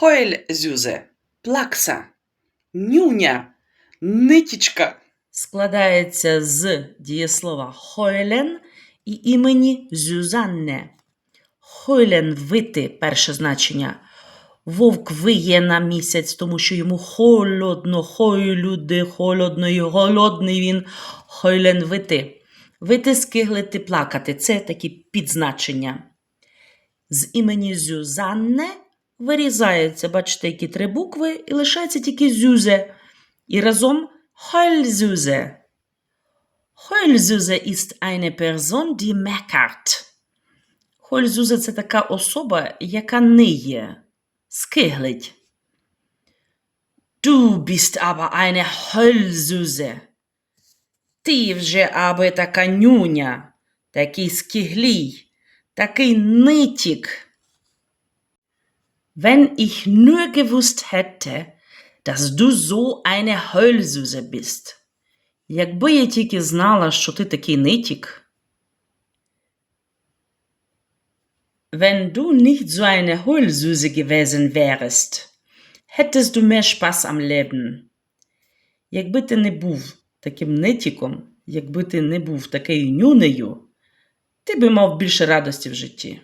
Heulsüse, плакса, нюня, нитічка. складається з дієслова heulen і імені Зюзанне. Heulen – вити перше значення. Вовк виє на місяць, тому що йому холодно, хойлюди, холодно і голодний він. Heulen – вити. Вити, скиглити, плакати. Це такі підзначення. З імені Зюзанне вирізається, бачите, які три букви, і лишається тільки зюзе. І разом Heulsüse. Heulsüse ist eine Person, die meckert. Heulsüse – це така особа, яка ниє, скиглить. Du bist aber eine Heulsüse. Ти вже аби така нюня, такий скиглій, такий нитік. Wenn ich nur gewusst hätte, dass du so eine Heulsüse bist. Якби я тільки знала, що ти такий нитік. Wenn du nicht so eine Heulsüse gewesen wärst, hättest du mehr Spaß am Leben. Якби ти не був таким нитіком, якби ти не був такою нюнею, ти би мав більше радості в житті.